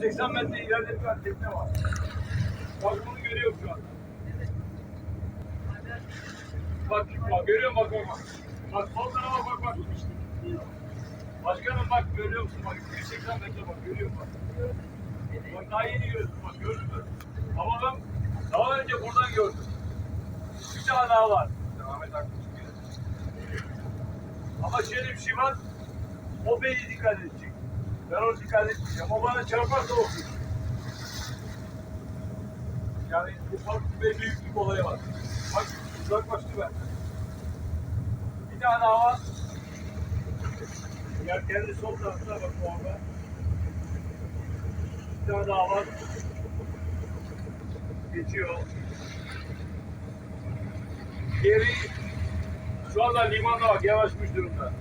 180 metre ileride bir tekne var. Bak bunu görüyorum şu anda. Bak bak görüyorum bak bak bak. Sol tarafa bak bak. Başkanım bak görüyor musun bak 180 metre bak görüyorum bak. Bak daha yeni görüyorsun bak gördün mü? Ama ben daha önce buradan gördüm. Bir tane daha var. Ahmet Akmış Ama şöyle bir şey var. O beni dikkat edecek. Ben onu dikkat etmeyeceğim. O bana çarparsa olsun. Yani ufak ve büyüklük olayı var. Bak uzaklaştı ben. Bir tane daha var. Ya kendi sol tarafına bak orada. Bir tane daha var. Geçiyor. Geri şu anda limanda bak yavaşmış durumda.